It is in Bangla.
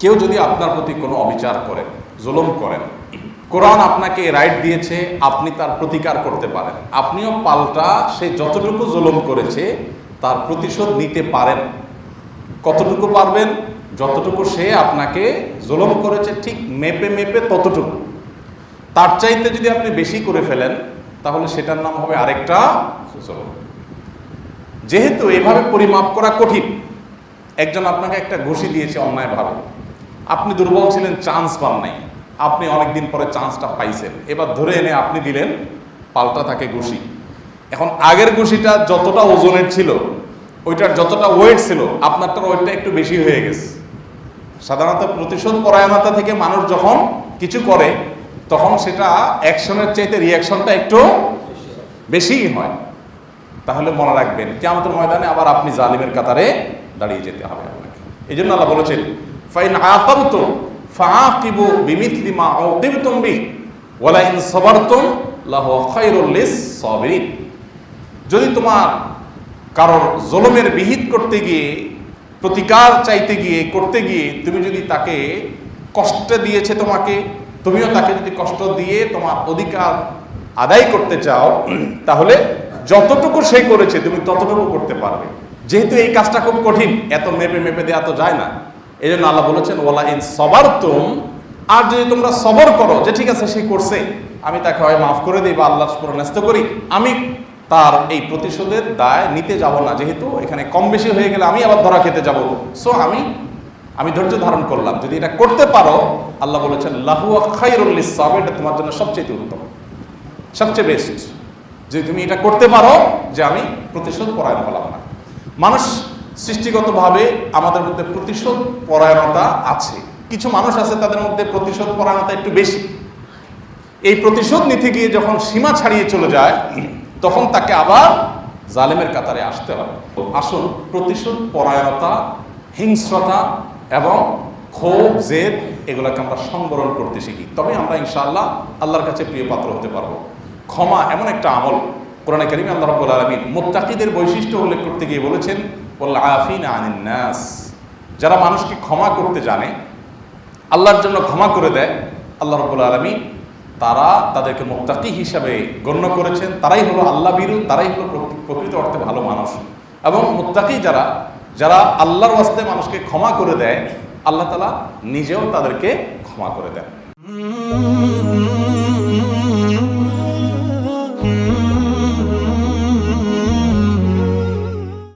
কেউ যদি আপনার প্রতি কোনো অবিচার করেন জুলুম করেন কোরআন আপনাকে রাইট দিয়েছে, আপনি তার প্রতিকার করতে পারেন। আপনিও পাল্টা সে যতটুকু জুলুম করেছে, তার প্রতিশোধ নিতে পারেন। কতটুকু পারবেন? যতটুকু সে আপনাকে জুলুম করেছে, ঠিক মেপে মেপে ততটুকু। তার চাইতে যদি আপনি বেশি করে ফেলেন, তাহলে সেটার নাম হবে আরেকটা জুলুম। যেহেতু এভাবে পরিমাপ করা কঠিন, একজন আপনাকে একটা ঘুষি দিয়েছে অন্যায়ভাবে। আপনি দুর্বল ছিলেন চান্স পান নাই। আপনি অনেকদিন পরে চান্সটা পাইছেন। এবার ধরে এনে আপনি দিলেন, পাল্টা তাকে ঘুষি। এখন আগের ঘুষিটা যতটা ওজনের ছিল, ওইটার যতটা ওয়েট ছিল, আপনারটার ওয়েটটা একটু বেশি হয়ে গেছে। সাধারণত প্রতিশোধ পরায়ণতা থেকে মানুষ যখন কিছু করে, তখন সেটা অ্যাকশনের চাইতে রিয়াকশনটা একটু বেশিই হয়। তাহলে মনে রাখবেন কেমতের ময়দানে আবার আপনি জালিমের কাতারে দাঁড়িয়ে যেতে হবে আপনাকে। এই জন্য আল্লাহ বলেছেন ফাইন আকাবতুম ফাআকিবু বিমিথলি মা উকিবতুম বি ওয়ালা ইন সাবারতুম লাহু খায়রুল লিস সাবিরিন। যদি তোমার কারোর জলমের বিহিত করতে গিয়ে, প্রতিকার চাইতে গিয়ে, করতে গিয়ে তুমি যদি তাকে কষ্ট দিয়েছে তোমাকে, তুমিও তাকে যদি কষ্ট দিয়ে তোমার অধিকার আদায় করতে চাও, তাহলে যতটুকু সে করেছে তুমি ততটুকু করতে পারবে। যেহেতু এই কাজটা খুব কঠিন, এত মেপে মেপে দেওয়া তো যায় না। এই জন্য আল্লাহ বলেছেন ওলা ইন সবার তুম আর যদি তোমরা সবর করো, যে ঠিক আছে, সে করছে, আমি তাকে হয় মাফ করে দিই বা আল্লাহ ন্যস্ত করি, আমি তার এই প্রতিশোধের দায় নিতে যাব না, যেহেতু এখানে কম বেশি হয়ে গেলে আমি আবার ধরা খেতে যাব। সো আমি আমি ধৈর্য ধারণ করলাম। যদি এটা করতে পারো, আল্লাহ বলেছেন, লাহু খাইরুল ইসলাম এটা তোমার জন্য সবচেয়ে উত্তম, সবচেয়ে বেস্ট যে তুমি এটা করতে পারো, যে আমি প্রতিশোধ পরায়ণ হলাম না। মানুষ সৃষ্টিগতভাবে আমাদের মধ্যে প্রতিশোধ পরায়ণতা আছে। কিছু মানুষ আছে তাদের মধ্যে প্রতিশোধ পরায়ণতা একটু বেশি। এই প্রতিশোধ নিতে গিয়ে যখন সীমা ছাড়িয়ে চলে যায়, তখন তাকে আবার জালেমের কাতারে আসতে হবে আসুন, প্রতিশোধ পরায়ণতা, হিংস্রতা এবং ক্ষোভ, জেদ এগুলোকে আমরা সংবরণ করতে শিখি। তবে আমরা ইনশাআল্লাহ আল্লাহর কাছে প্রিয় পাত্র হতে পারব। ক্ষমা এমন একটা আমল। কোরআনে কারিমে আল্লাহ রাব্বুল আলামিন মুত্তাকিদের বৈশিষ্ট্য উল্লেখ করতে গিয়ে বলেছেন নাস যারা মানুষকে ক্ষমা করতে জানে, আল্লাহর জন্য ক্ষমা করে দেয়, আল্লাহ রব্বুল আলমী তারা তাদেরকে মুক্তাকি হিসাবে গণ্য করেছেন। তারাই হলো আল্লাহ বিরু, তারাই হলো প্রকৃত অর্থে ভালো মানুষ। এবং মুক্তাকি যারা যারা আল্লাহর ওয়াস্তে মানুষকে ক্ষমা করে দেয়, আল্লাহ তালা নিজেও তাদেরকে ক্ষমা করে দেন।